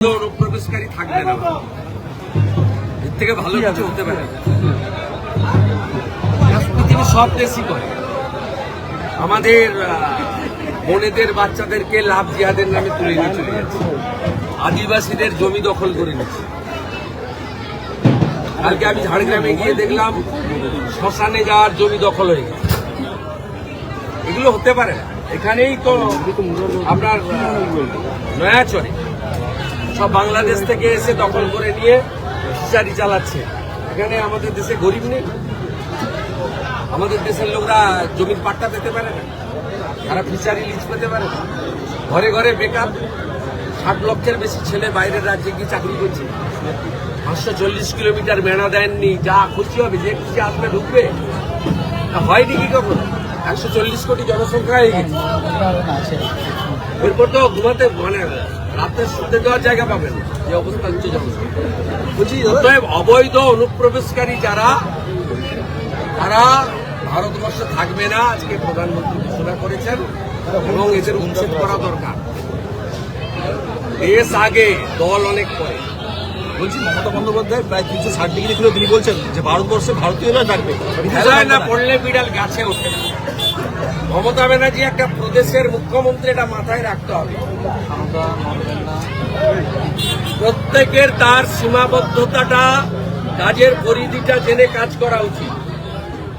অনুপ্রবেশকারী থাকবে না। এর থেকে ভালো কিছু হতে পারে। না। পৃথিবীর সব দেশই করে। আমাদের বোনেদের বাচ্চাদেরকে লাভ জিহাদের নামে তুলে নিয়ে চলে যাচ্ছে আদিবাসীদের জমি দখল করে নিচ্ছে কালকে আমি ঝাড়গ্রামে গিয়ে দেখলাম শ্মশানে যাওয়ার জমি দখল হয়ে গেছে। এগুলো হতে পারে না। এখানেই তো আপনার আহ, নয়াচরে। সব বাংলাদেশ থেকে এসে দখল করে নিয়ে ফিশারি চালাচ্ছে। এখানে আমাদের দেশে গরিব নেই। আমাদের দেশের লোকরা জমির পাট্টা পেতে পারে না। তারা ফিশারি লিজ পেতে পারে না। ঘরে ঘরে বেকার। ষাট লক্ষের বেশি ছেলে বাইরের রাজ্যে গিয়ে চাকরি করছে। পাঁচশো চল্লিশ কিলোমিটার মেনা দেননি। যা খুশি হবে, যে খুশি আসবে, ঢুকবে। হয়নি কি কখন? একশো চল্লিশ কোটি জনসংখ্যা হয়ে গেছে। এরপর তো ঘুমাতে মানে শুতে দেওয়ার জায়গা পাবেন। যে অবস্থা হচ্ছে অতএব অবৈধ অনুপ্রবেশকারী যারা তারা ভারতবর্ষে থাকবে না আজকে প্রধানমন্ত্রী ঘোষণা করেছেন এবং এদের উচ্ছেদ করা দরকার। দেশ আগে দল অনেক পরে। বলছি মমতা বন্দ্যোপাধ্যায় প্রায় তিনশো ষাট ডিগ্রি খুলে তিনি বলছেন যে ভারতবর্ষে ভারতীয়রা খেলায় না পড়লে বিড়াল গাছে ওঠে না। মমতা ব্যানার্জি একটা প্রদেশের মুখ্যমন্ত্রী এটা মাথায় রাখতে হবে। প্রত্যেকের তার সীমাবদ্ধতাটা কাজের পরিধিটা জেনে কাজ করা উচিত।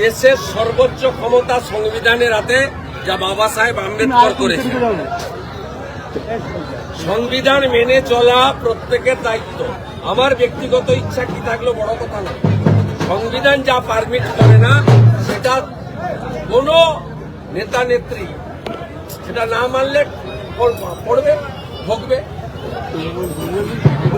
দেশের সর্বোচ্চ ক্ষমতা সংবিধানের হাতে যা বাবা সাহেব আম্বেদকর করেছে সংবিধান মেনে চলা প্রত্যেকের দায়িত্ব। আমার ব্যক্তিগত ইচ্ছা কি থাকল বড় কথা না সংবিধান যা পারমিট করে না সেটা কোনো নেতা নেত্রী সেটা না মানলে পড়বে ভোগবে।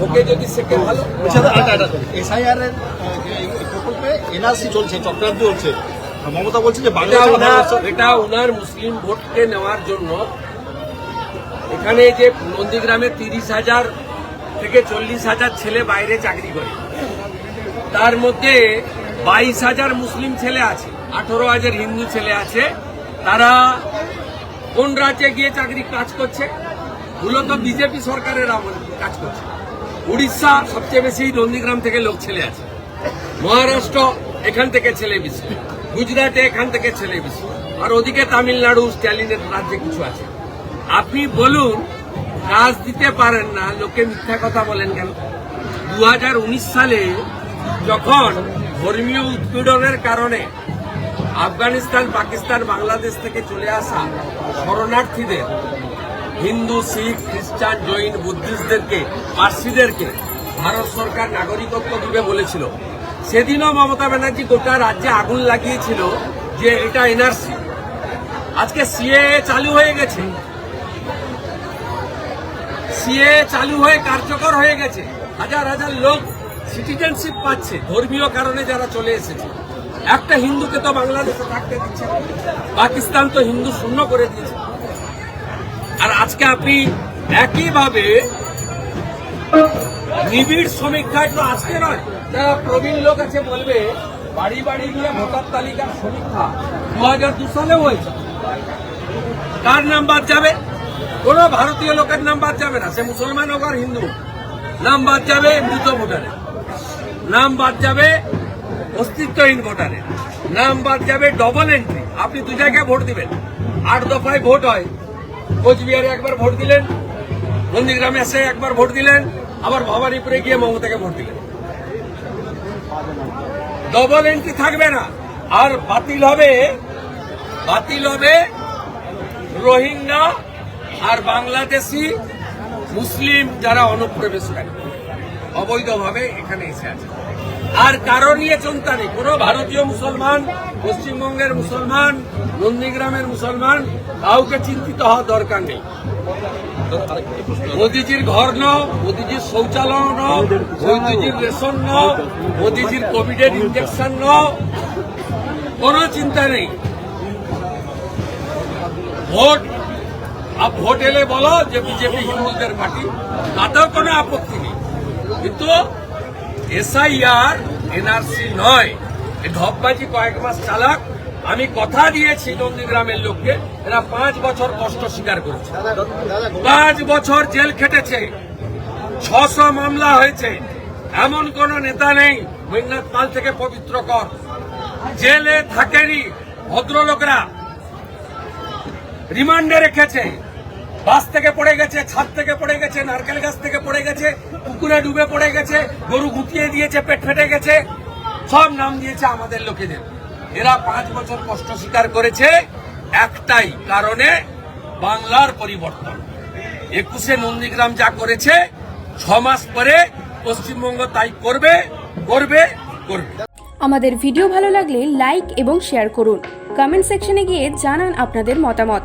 ভোগে যদি শেখে ভালো। এসআইআর এর প্রকল্পে এনআরসি চলছে চক্রান্ত চলছে। মমতা বলছে যে এটা উনার মুসলিম ভোটকে নেওয়ার জন্য এখানে যে নন্দীগ্রামে তিরিশ হাজার থেকে চল্লিশ হাজার ছেলে বাইরে চাকরি করে। তার মধ্যে বাইশ হাজার মুসলিম ছেলে আছে আঠারো হাজার হিন্দু ছেলে আছে তারা কোন রাজ্যে গিয়ে চাকরি কাজ করছে? মূলত বিজেপি সরকারের আমলে কাজ করছে। উড়িষ্যা সবচেয়ে বেশি নন্দীগ্রাম থেকে লোক ছেলে আছে। মহারাষ্ট্র এখান থেকে ছেলে বেশি। গুজরাটে এখান থেকে ছেলে বেশি। আর ওদিকে তামিলনাড়ু, স্ট্যালিনের রাজ্যে কিছু আছে। আপনি বলুন, কাজ দিতে পারেন না, লোকে মিথ্যা কথা বলেন কেন? দু হাজার উনিশ সালে যখন ধর্মীয় উৎপীড়নের কারণে আফগানিস্তান, পাকিস্তান, বাংলাদেশ থেকে চলে আসা শরণার্থীদের, হিন্দু, শিখ, খ্রিস্টান, জৈন, বুদ্ধিস্টদেরকে, পার্সিদেরকে ভারত সরকার নাগরিকত্ব দিবে বলেছিল। সেদিনও মমতা ব্যানার্জি গোটা রাজ্যে আগুন লাগিয়েছিল যে এটা এনআরসি। আজকে সিএ চালু হয়ে গেছে। সিএ চালু হয়ে কার্যকর হয়ে গেছে। হাজার হাজার লোক সিটিজেনশিপ পাচ্ছে। ধর্মীয় কারণে যারা চলে এসেছে। একটা হিন্দুকে তো বাংলাদেশে থাকতে দিচ্ছে পাকিস্তান তো হিন্দু শূন্য করে দিয়েছে। আর আজকে আপনি একইভাবে নিবিড় সমীক্ষায় তো আজকে নয় যারা প্রবীণ লোক আছে বলবে, বাড়ি বাড়ি গিয়ে ভোটার তালিকার সমীক্ষা দু হাজার দু সালেও হয়েছে। কার নাম বাদ যাবে? কোন ভারতীয় লোকের নাম বাদ যাবে না, সে মুসলমান হোক আর হিন্দু। নাম বাদ যাবে মৃত ভোটারের। নাম বাদ যাবে অস্তিত্বহীন ভোটারের। নাম বাদ যাবে ডবল এন্ট্রি আপনি দু জায়গায় ভোট দিবেন। আট দফায় ভোট হয়। কোচবিহারে একবার ভোট দিলেন, নন্দীগ্রামে এসে একবার ভোট দিলেন, আবার ভবানীপুরে গিয়ে মমতাকে ভোট দিলেন। ডবল এন্ট্রি থাকবে না। আর বাতিল হবে বাতিল হবে রোহিঙ্গা আর বাংলাদেশি মুসলিম যারা অনুপ্রবেশকারী অবৈধভাবে এখানে এসে আছে। আর কারও নিয়ে চিন্তা নেই। কোনো ভারতীয় মুসলমান, পশ্চিমবঙ্গের মুসলমান, নন্দীগ্রামের মুসলমান, কাউকে চিন্তিত হওয়া দরকার নেই। মোদিজির ঘর ন মোদিজির শৌচালয় নাও মোদিজির রেশন নাও মোদিজির কোভিডের ইঞ্জেকশন নাও কোনো চিন্তা নেই। ভোট আর ভোট এলে বলো যে বিজেপি হিন্দুদের পার্টি তাতেও কোনো আপত্তি নেই। কিন্তু এসআইআর এনআরসি নয়। এ ঢপবাজি কয়েক মাস চালাক। আমি কথা দিয়েছি নন্দীগ্রামের লোককে এরা পাঁচ বছর কষ্ট স্বীকার করেছে। পাঁচ বছর জেল খেটেছে। ছশো মামলা হয়েছে। এমন কোন নেতা নেই মেঘনাথ পাল থেকে পবিত্র কর। জেলে থাকেনি ভদ্রলোকরা। রিমান্ডে রেখেছে। বাস থেকে পড়ে গেছে, ছাদ থেকে পড়ে গেছে, নারকেল গাছ থেকে পড়ে গেছে, পুকুরে ডুবে পড়ে গেছে, গরু গুটিয়ে দিয়েছে, পেট ফেটে গেছে, সব নাম দিয়েছে আমাদের লোকেদের। এরা পাঁচ বছর কষ্ট স্বীকার করেছে একটাই কারণে বাংলার পরিবর্তন। একুশে নন্দীগ্রাম যা করেছে, ছ মাস পরে পশ্চিমবঙ্গ তাই করবে করবে করবে। আমাদের ভিডিও ভালো লাগলে লাইক এবং শেয়ার করুন। কমেন্ট সেকশনে গিয়ে জানান আপনাদের মতামত।